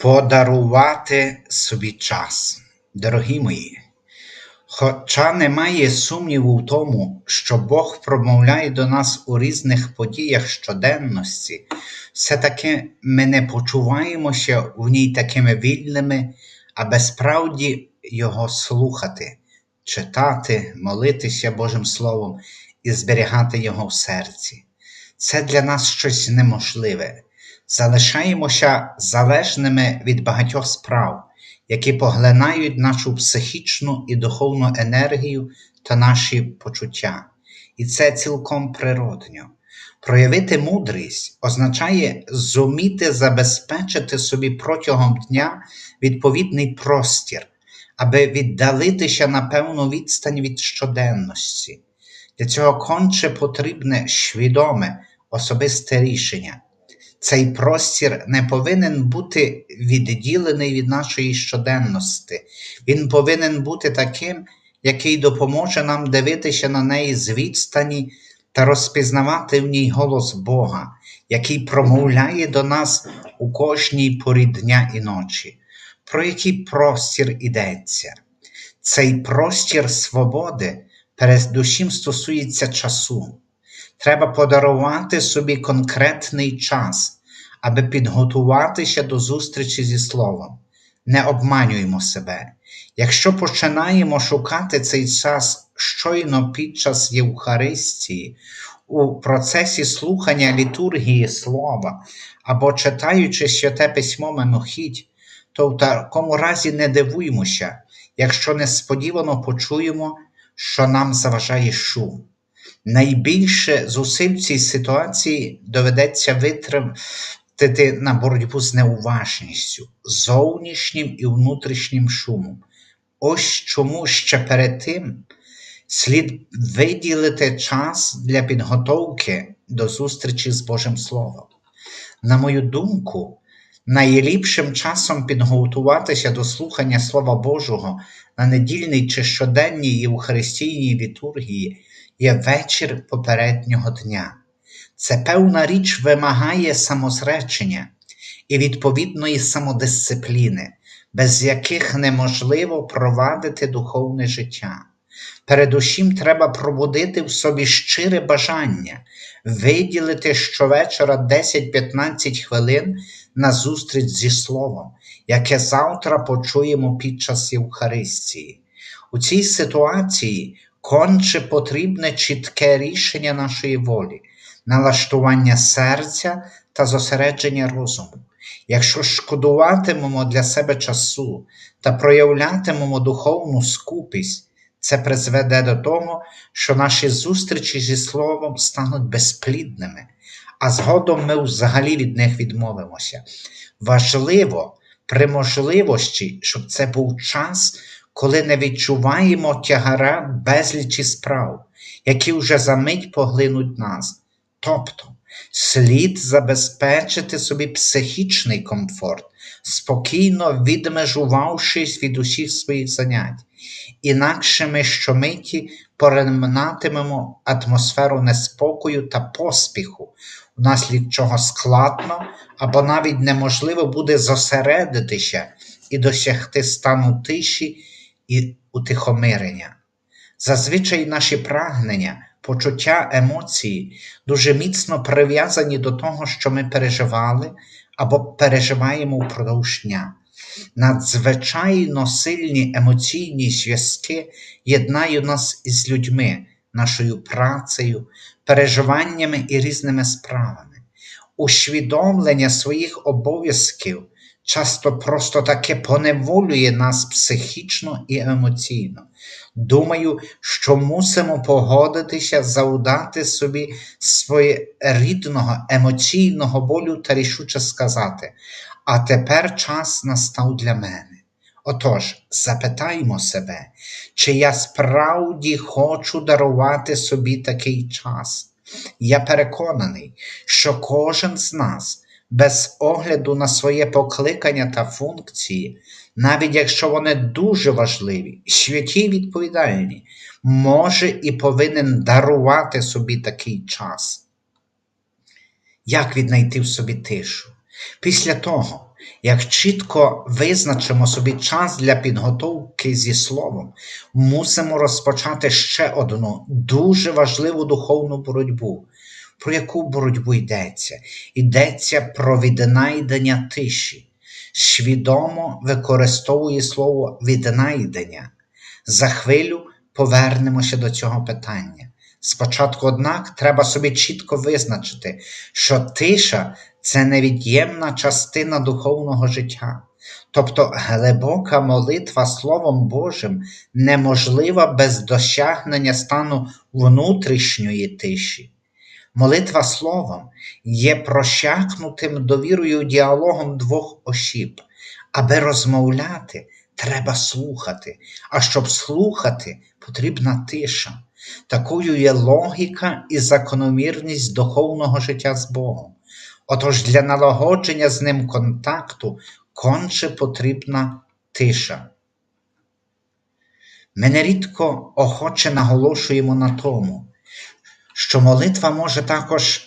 Подарувати собі час, дорогі мої. Хоча немає сумніву в тому, що Бог промовляє до нас у різних подіях щоденності, все-таки ми не почуваємося в ній такими вільними, аби справді Його слухати, читати, молитися Божим Словом і зберігати Його в серці. Це для нас щось неможливе. Залишаємося залежними від багатьох справ, які поглинають нашу психічну і духовну енергію та наші почуття. І це цілком природньо. Проявити мудрість означає зуміти забезпечити собі протягом дня відповідний простір, аби віддалитися на певну відстань від щоденності. Для цього конче потрібне свідоме, особисте рішення. Цей простір не повинен бути відділений від нашої щоденності. Він повинен бути таким, який допоможе нам дивитися на неї з відстані та розпізнавати в ній голос Бога, який промовляє до нас у кожній порі дня і ночі. Про який простір йдеться? Цей простір свободи передусім стосується часу. Треба подарувати собі конкретний час, аби підготуватися до зустрічі зі Словом. Не обманюємо себе. Якщо починаємо шукати цей час щойно під час Євхаристії, у процесі слухання літургії Слова або читаючи святе письмо мимохідь, то в такому разі не дивуймося, якщо несподівано почуємо, що нам заважає шум. Найбільше зусиль в цій ситуації доведеться витратити на боротьбу з неуважністю, зовнішнім і внутрішнім шумом. Ось чому ще перед тим слід виділити час для підготовки до зустрічі з Божим Словом. На мою думку, найліпшим часом підготуватися до слухання Слова Божого на недільній чи щоденній Євхаристійній літургії є вечір попереднього дня. Це певна річ вимагає самозречення і відповідної самодисципліни, без яких неможливо провадити духовне життя. Передусім треба пробудити в собі щире бажання, виділити щовечора 10-15 хвилин на зустріч зі Словом, яке завтра почуємо під час Євхаристії. У цій ситуації конче потрібне чітке рішення нашої волі, налаштування серця та зосередження розуму. Якщо шкодуватимемо для себе часу та проявлятимемо духовну скупість, це призведе до того, що наші зустрічі зі Словом стануть безплідними, а згодом ми взагалі від них відмовимося. Важливо при можливості, щоб це був час, коли не відчуваємо тягара безлічі справ, які вже за мить поглинуть нас. Тобто слід забезпечити собі психічний комфорт, спокійно відмежувавшись від усіх своїх занять. Інакше ми щомиті переминатимемо атмосферу неспокою та поспіху, внаслід чого складно або навіть неможливо буде зосередитися і досягти стану тиші і утихомирення. Зазвичай наші прагнення, почуття емоції дуже міцно прив'язані до того, що ми переживали або переживаємо впродовж дня. Надзвичайно сильні емоційні зв'язки єднають нас із людьми, нашою працею, переживаннями і різними справами. Усвідомлення своїх обов'язків часто просто таки поневолює нас психічно і емоційно. Думаю, що мусимо погодитися завдати собі своєрідного емоційного болю та рішуче сказати, а тепер час настав для мене. Отож, запитаймо себе, чи я справді хочу дарувати собі такий час. Я переконаний, що кожен з нас, без огляду на своє покликання та функції, навіть якщо вони дуже важливі, святі й відповідальні, може і повинен дарувати собі такий час. Як віднайти в собі тишу? Після того, як чітко визначимо собі час для підготовки зі словом, мусимо розпочати ще одну дуже важливу духовну боротьбу. Про яку боротьбу йдеться? Йдеться про віднайдення тиші. Свідомо використовує слово віднайдення. За хвилю повернемося до цього питання. Спочатку, однак, треба собі чітко визначити, що тиша це невід'ємна частина духовного життя. Тобто глибока молитва Словом Божим неможлива без досягнення стану внутрішньої тиші. Молитва Словом є прощакнутим довірою діалогом двох осіб. Аби розмовляти, треба слухати, а щоб слухати, потрібна тиша. Такою є логіка і закономірність духовного життя з Богом. Отож для налагодження з ним контакту конче потрібна тиша. Ми нерідко охоче наголошуємо на тому, що молитва може також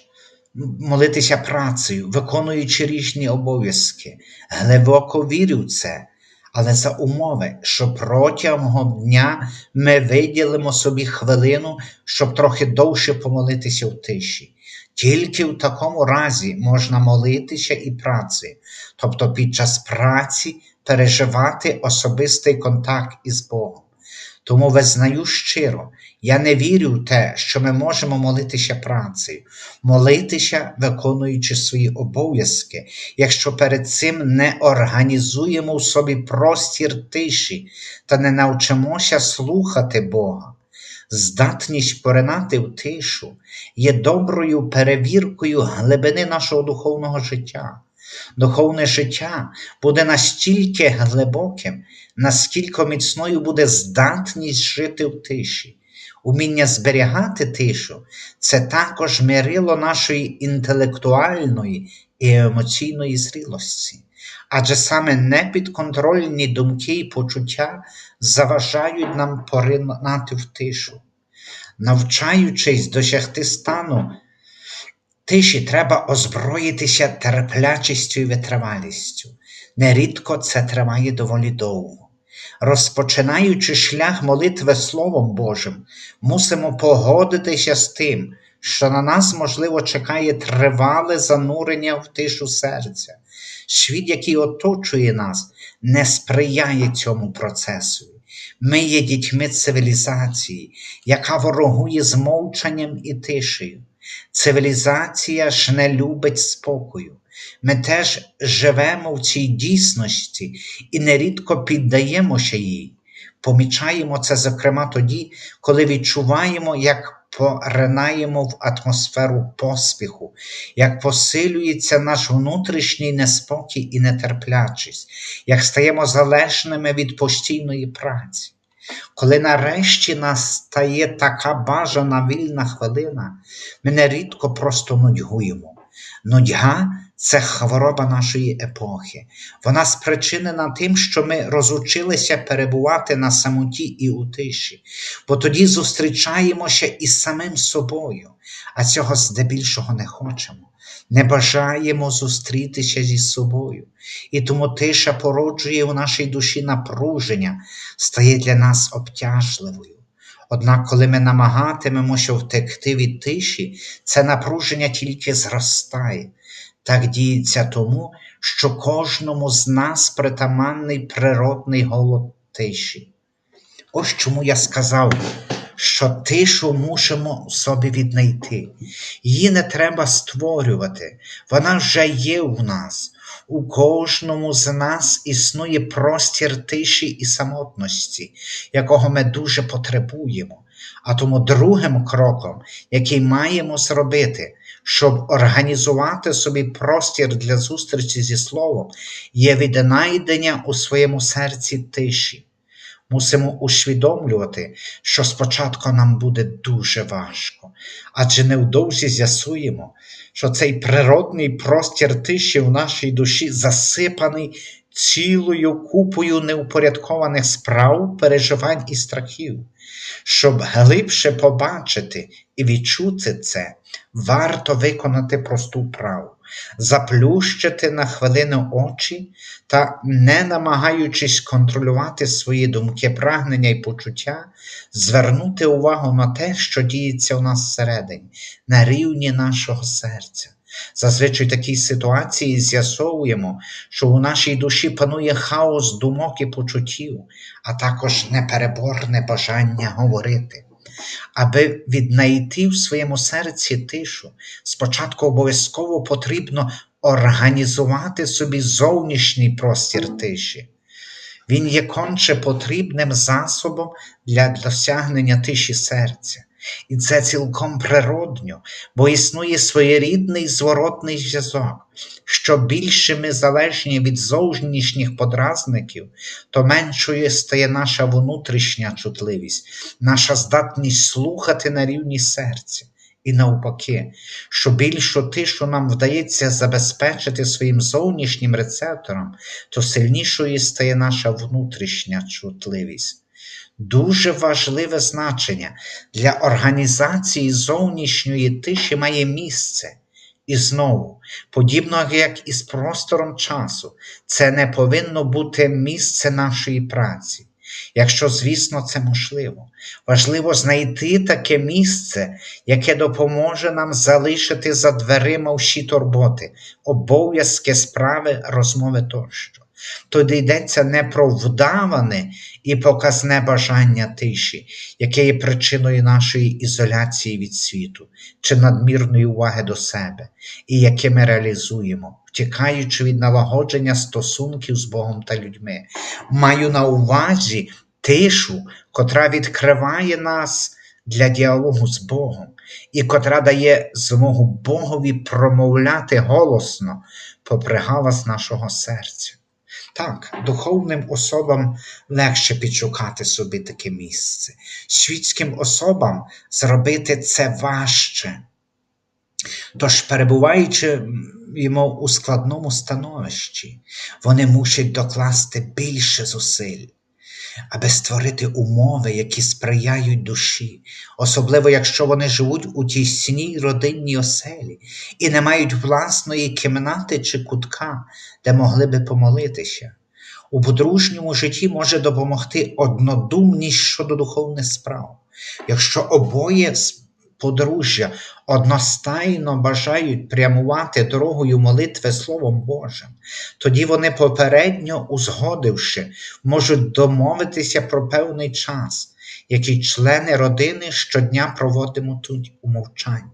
молитися працею, виконуючи різні обов'язки. Глибоко вірю в це, але за умови, що протягом дня ми виділимо собі хвилину, щоб трохи довше помолитися в тиші. Тільки в такому разі можна молитися і праці, тобто під час праці переживати особистий контакт із Богом. Тому визнаю щиро, я не вірю в те, що ми можемо молитися працею, молитися, виконуючи свої обов'язки, якщо перед цим не організуємо в собі простір тиші та не навчимося слухати Бога. Здатність поринати в тишу є доброю перевіркою глибини нашого духовного життя. Духовне життя буде настільки глибоким, наскільки міцною буде здатність жити в тиші. Уміння зберігати тишу це також мірило нашої інтелектуальної і емоційної зрілості. Адже саме непідконтрольні думки і почуття заважають нам поринати в тишу. Навчаючись досягти стану тиші, треба озброїтися терплячістю і витривалістю. Нерідко це триває доволі довго. Розпочинаючи шлях молитви Словом Божим, мусимо погодитися з тим, що на нас, можливо, чекає тривале занурення в тишу серця. Світ, який оточує нас, не сприяє цьому процесу. Ми є дітьми цивілізації, яка ворогує з мовчанням і тишею. Цивілізація ж не любить спокою. Ми теж живемо в цій дійсності і нерідко піддаємося їй. Помічаємо це, зокрема, тоді, коли відчуваємо, як поринаємо в атмосферу поспіху, як посилюється наш внутрішній неспокій і нетерплячість, як стаємо залежними від постійної праці. Коли нарешті настає така бажана вільна хвилина, ми нерідко просто нудьгуємо. Нудьга це хвороба нашої епохи. Вона спричинена тим, що ми розучилися перебувати на самоті і у тиші, бо тоді зустрічаємося із самим собою, а цього здебільшого не хочемо. Не бажаємо зустрітися зі собою, і тому тиша породжує у нашій душі напруження, стає для нас обтяжливою. Однак, коли ми намагатимемося втекти від тиші, це напруження тільки зростає. Так діється тому, що кожному з нас притаманний природний голод тиші. Ось чому я сказав, що тишу мусимо собі віднайти. Її не треба створювати, вона вже є в нас. У кожному з нас існує простір тиші і самотності, якого ми дуже потребуємо. А тому другим кроком, який маємо зробити, щоб організувати собі простір для зустрічі зі Словом, є віднайдення у своєму серці тиші. Мусимо усвідомлювати, що спочатку нам буде дуже важко, адже невдовзі з'ясуємо, що цей природний простір тиші в нашій душі засипаний цілою купою неупорядкованих справ, переживань і страхів. Щоб глибше побачити і відчути це, варто виконати просту вправу. заплющити на хвилину очі та, не намагаючись контролювати свої думки, прагнення і почуття, звернути увагу на те, що діється у нас всередині, на рівні нашого серця. Зазвичай в такій ситуації з'ясовуємо, що у нашій душі панує хаос думок і почуттів, а також непереборне бажання говорити. Аби віднайти в своєму серці тишу, спочатку обов'язково потрібно організувати собі зовнішній простір тиші. Він є конче потрібним засобом для досягнення тиші серця. І це цілком природньо, бо існує своєрідний зворотний зв'язок. Що більше ми залежні від зовнішніх подразників, то меншою стає наша внутрішня чутливість, наша здатність слухати на рівні серця. І навпаки, що більшу тишу нам вдається забезпечити своїм зовнішнім рецептором, то сильнішою стає наша внутрішня чутливість. Дуже важливе значення для організації зовнішньої тиші має місце. І знову, подібно як і з простором часу, це не повинно бути місце нашої праці. Якщо, звісно, це можливо, важливо знайти таке місце, яке допоможе нам залишити за дверима всі турботи, обов'язки, справи, розмови тощо. Тоді йдеться не про вдаване і показне бажання тиші, яке є причиною нашої ізоляції від світу чи надмірної уваги до себе, і яке ми реалізуємо, втікаючи від налагодження стосунків з Богом та людьми. Маю на увазі тишу, котра відкриває нас для діалогу з Богом, і котра дає змогу Богові промовляти голосно попри галас нашого серця. Так, духовним особам легше підшукати собі таке місце. Світським особам зробити це важче. Тож, перебуваючи йому у складному становищі, вони мусять докласти більше зусиль, аби створити умови, які сприяють душі, особливо якщо вони живуть у тісній родинній оселі і не мають власної кімнати чи кутка, де могли би помолитися. У подружньому житті може допомогти однодумність щодо духовних справ. Якщо обоє подружжя одностайно бажають прямувати дорогою молитви Словом Божим, тоді вони попередньо узгодивши, можуть домовитися про певний час, який члени родини щодня проводитимуть у мовчанні.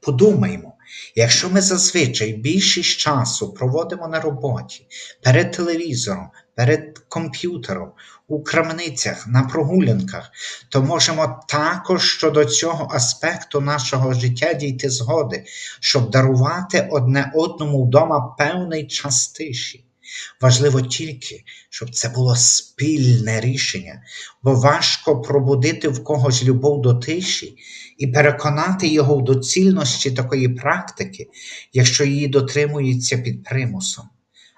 Подумаймо, якщо ми зазвичай більшість часу проводимо на роботі, перед телевізором, перед комп'ютером, у крамницях, на прогулянках, то можемо також щодо цього аспекту нашого життя дійти згоди, щоб дарувати одне одному вдома певний час тиші. Важливо тільки, щоб це було спільне рішення, бо важко пробудити в когось любов до тиші і переконати його в доцільності такої практики, якщо її дотримується під примусом.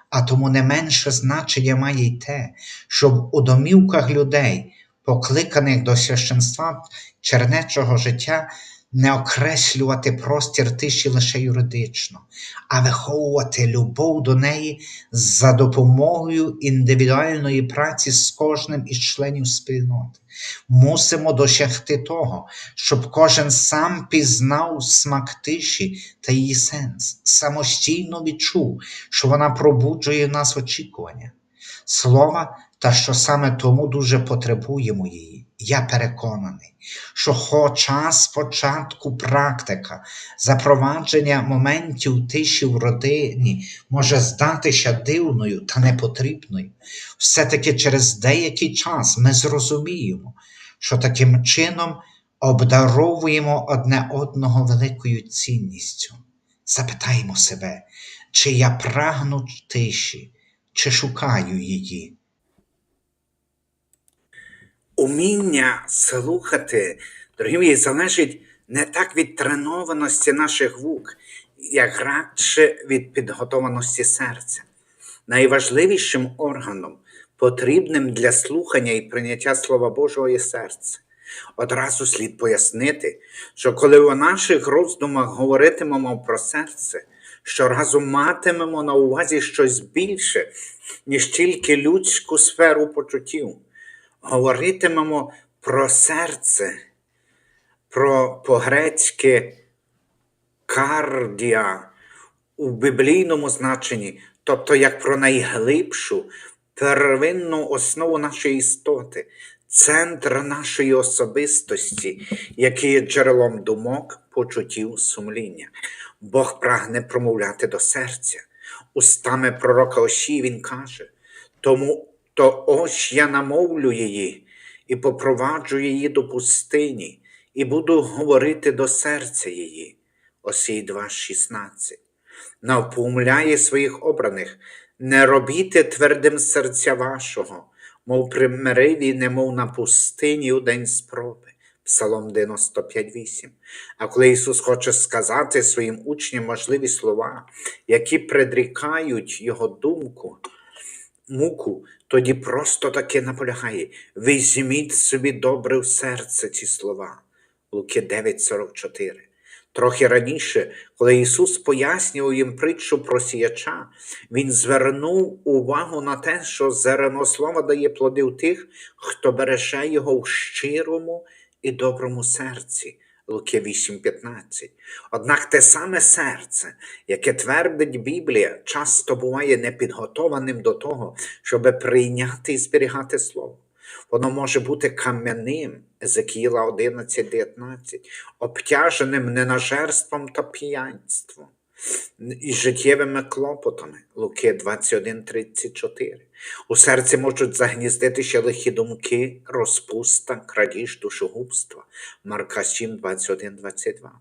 А тому не менше значення має й те, щоб у домівках людей, покликаних до священства чернечого життя, не окреслювати простір тиші лише юридично, а виховувати любов до неї за допомогою індивідуальної праці з кожним із членів спільноти. Мусимо досягти того, щоб кожен сам пізнав смак тиші та її сенс, самостійно відчув, що вона пробуджує в нас очікування. Слова, та що саме тому дуже потребуємо її. Я переконаний, що хоча спочатку практика запровадження моментів тиші в родині може здатися дивною та непотрібною, все-таки через деякий час ми зрозуміємо, що таким чином обдаровуємо одне одного великою цінністю. Запитаємо себе, чи я прагну тиші, чи шукаю її. Уміння слухати, дорогі мої, залежить не так від тренованості наших вук, як радше від підготованості серця. Найважливішим органом, потрібним для слухання і прийняття Слова Божого є серце. Одразу слід пояснити, що коли у наших роздумах говоритимемо про серце, Щоразу матимемо на увазі щось більше, ніж тільки людську сферу почуттів. Говоритимемо про серце, про по-грецьки кардія у біблійному значенні, тобто як про найглибшу, первинну основу нашої істоти, центр нашої особистості, який є джерелом думок, почуттів, сумління. Бог прагне промовляти до серця. Устами пророка Оші він каже, тому то ось я намовлю її і попроваджу її до пустині, і буду говорити до серця її. Осій 2,16. Навпомляє своїх обраних, не робіте твердим серця вашого, мов при мириві, немов на пустині у день спроби. Псалом 95,8. А коли Ісус хоче сказати своїм учням важливі слова, які предрікають Його думку, муку, тоді просто таки наполягає: візьміть собі добре в серце ці слова. Луки 9,44. Трохи раніше, коли Ісус пояснював їм притчу про сіяча, Він звернув увагу на те, що зерно слова дає плоди у тих, хто береже його в щирому і доброму серці. Луки 8:15. Однак те саме серце, яке твердить Біблія, часто буває непідготованим до того, щоб прийняти і зберігати слово. Воно може бути кам'яним, Езекіла 11:19, обтяженим ненажерством та п'янством і життєвими клопотами Луки 21:34. У серці можуть загніздитися лихі думки, розпуста, крадіж, душогубства Марка 7, 21, 22.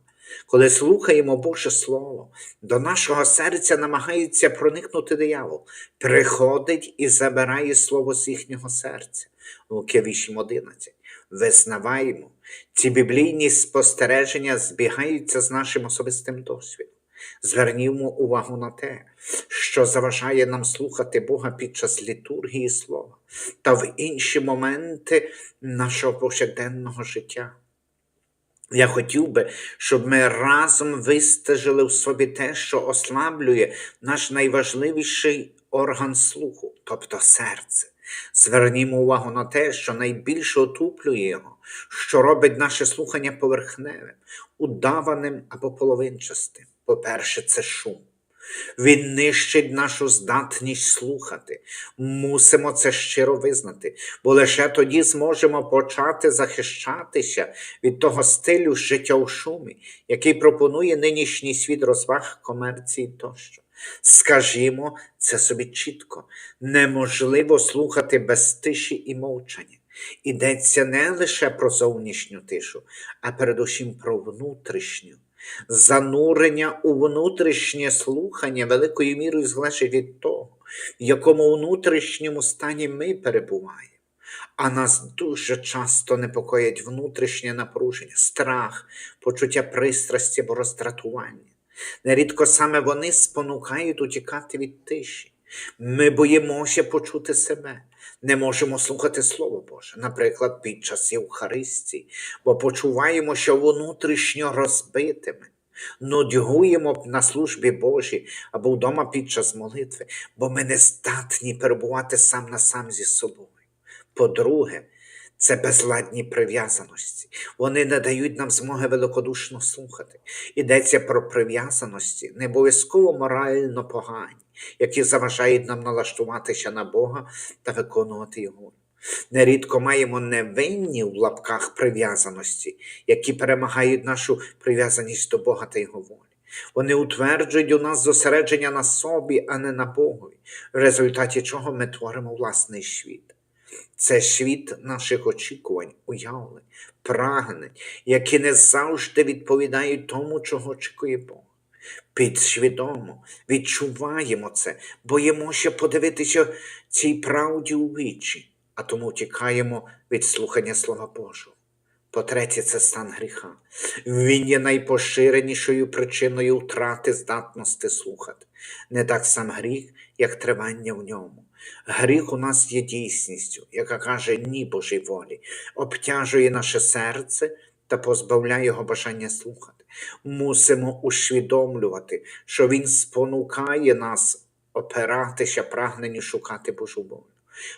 Коли слухаємо Боже Слово, до нашого серця намагається проникнути диявол, приходить і забирає слово з їхнього серця. Луки 8.11. Визнаваємо, ці біблійні спостереження збігаються з нашим особистим досвідом. Звернімо увагу на те, що заважає нам слухати Бога під час літургії слова та в інші моменти нашого повсякденного життя. Я хотів би, щоб ми разом вистежили в собі те, що ослаблює наш найважливіший орган слуху, тобто серце. Звернімо увагу на те, що найбільше отуплює його, що робить наше слухання поверхневим, удаваним або половинчастим. По-перше, це шум. Він нищить нашу здатність слухати. Мусимо це щиро визнати, бо лише тоді зможемо почати захищатися від того стилю життя у шумі, який пропонує нинішній світ розваг комерції тощо. Скажімо це собі чітко, неможливо слухати без тиші і мовчання. Йдеться не лише про зовнішню тишу, а передусім про внутрішню. Занурення у внутрішнє слухання великою мірою залежить від того, в якому внутрішньому стані ми перебуваємо. А нас дуже часто непокоїть внутрішнє напруження, страх, почуття пристрасті або роздратування. Нерідко саме вони спонукають утікати від тиші. Ми боїмося почути себе, не можемо слухати Слово Боже, наприклад, під час Євхаристії, бо почуваємо, що внутрішньо розбитими, нудьгуємо на службі Божій або вдома під час молитви, бо ми не здатні перебувати сам на сам зі собою. По-друге, це безладні прив'язаності. Вони не дають нам змоги великодушно слухати. Йдеться про прив'язаності, не обов'язково морально погані, які заважають нам налаштуватися на Бога та виконувати Його. Нерідко маємо невинні в лапках прив'язаності, які перемагають нашу прив'язаність до Бога та Його волі. Вони утверджують у нас зосередження на собі, а не на Богові, в результаті чого ми творимо власний світ. Це світ наших очікувань, уявлень, прагнень, які не завжди відповідають тому, чого очікує Бог. Підсвідомо відчуваємо це, боїмося подивитися цій правді у вічі, а тому тікаємо від слухання Слова Божого. По-третє, це стан гріха. Він є найпоширенішою причиною втрати здатності слухати. Не так сам гріх, як тривання в ньому. Гріх у нас є дійсністю, яка каже ні Божій волі, обтяжує наше серце та позбавляє його бажання слухати. Мусимо усвідомлювати, що Він спонукає нас опиратися прагненню шукати Божу волю.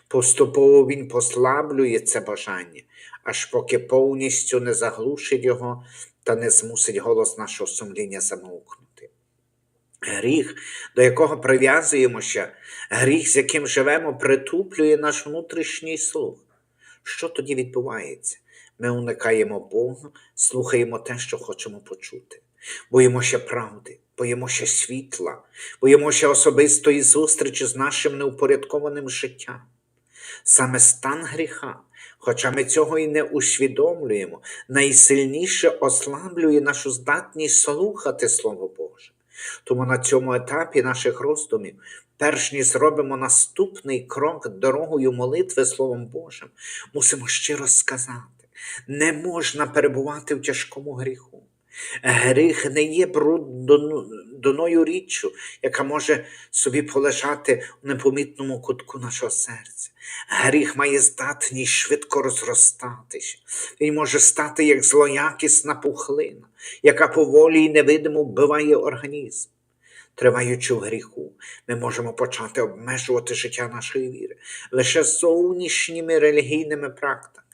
Поступово Він послаблює це бажання, аж поки повністю не заглушить його та не змусить голос нашого сумління замовкнути. Гріх, до якого прив'язуємося, гріх, з яким живемо, притуплює наш внутрішній слух. Що тоді відбувається? Ми уникаємо Бога, слухаємо те, що хочемо почути. Боїмося правди, боїмося світла, боїмося особистої зустрічі з нашим неупорядкованим життям. Саме стан гріха, хоча ми цього і не усвідомлюємо, найсильніше ослаблює нашу здатність слухати Слово Боже. Тому на цьому етапі наших роздумів, перш ніж зробимо наступний крок дорогою молитви Словом Божим, мусимо щиро сказати: не можна перебувати в тяжкому гріху. Гріх не є брудною річчю, яка може собі полежати у непомітному кутку нашого серця. Гріх має здатність швидко розростатися. Він може стати як злоякісна пухлина, яка поволі і невидимо вбиває організм. Триваючи в гріху, ми можемо почати обмежувати життя нашої віри лише зовнішніми релігійними практиками.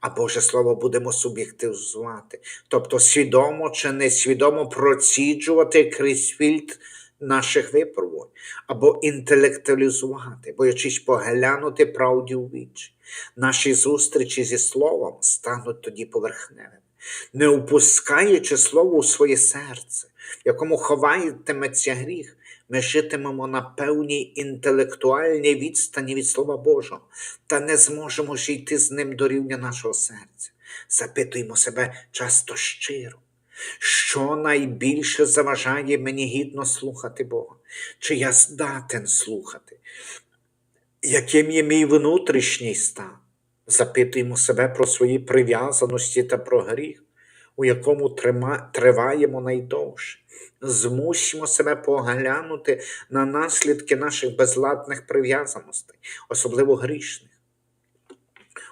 А Боже Слово будемо суб'єктивізувати, тобто свідомо чи несвідомо проціджувати крізь фільтр наших випробувань, або інтелектуалізувати, боячись поглянути правді у вічі. Наші зустрічі зі Словом стануть тоді поверхневими, не упускаючи слово у своє серце, в якому ховатиметься гріх, ми житимемо на певній інтелектуальній відстані від Слова Божого та не зможемо ж з ним до рівня нашого серця. Запитуємо себе часто щиро, що найбільше заважає мені гідно слухати Бога? Чи я здатен слухати? Яким є мій внутрішній стан? Запитуємо себе про свої прив'язаності та про гріх, у якому трима- триваємо найдовше. Змусимо себе поглянути на наслідки наших безладних прив'язаностей, особливо грішних.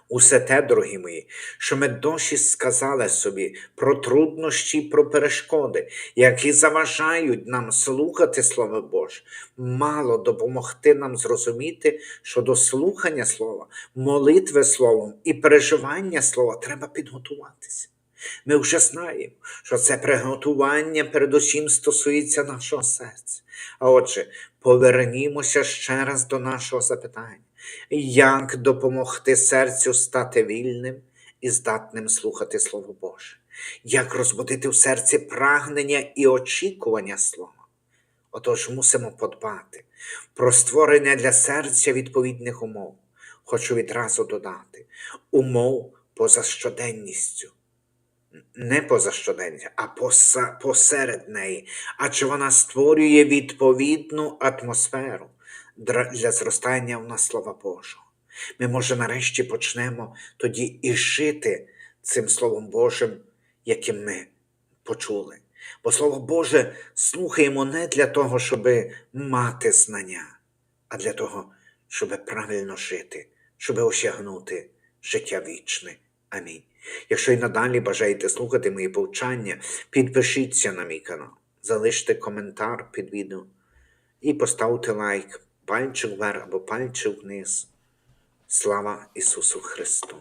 Усе те, дорогі мої, що ми досі сказали собі про труднощі, про перешкоди, які заважають нам слухати Слово Боже, мало допомогти нам зрозуміти, що до слухання Слова, молитви Словом і переживання Слова треба підготуватися. Ми вже знаємо, що це приготування передусім стосується нашого серця. А отже, повернімося ще раз до нашого запитання. Як допомогти серцю стати вільним і здатним слухати Слово Боже? Як розбудити в серці прагнення і очікування Слова? Отож мусимо подбати про створення для серця відповідних умов. Хочу відразу додати умов поза щоденністю. Не поза щоденністю, а поса, посеред неї, адже вона створює відповідну атмосферу для зростання в нас Слова Божого. Ми, може, нарешті почнемо тоді і жити цим Словом Божим, яким ми почули. Бо Слово Боже слухаємо не для того, щоб мати знання, а для того, щоб правильно жити, щоб осягнути життя вічне. Амінь. Якщо і надалі бажаєте слухати мої повчання, підпишіться на мій канал, залиште коментар під відео і поставте лайк, пальчик вверх або пальчик вниз. Слава Ісусу Христу!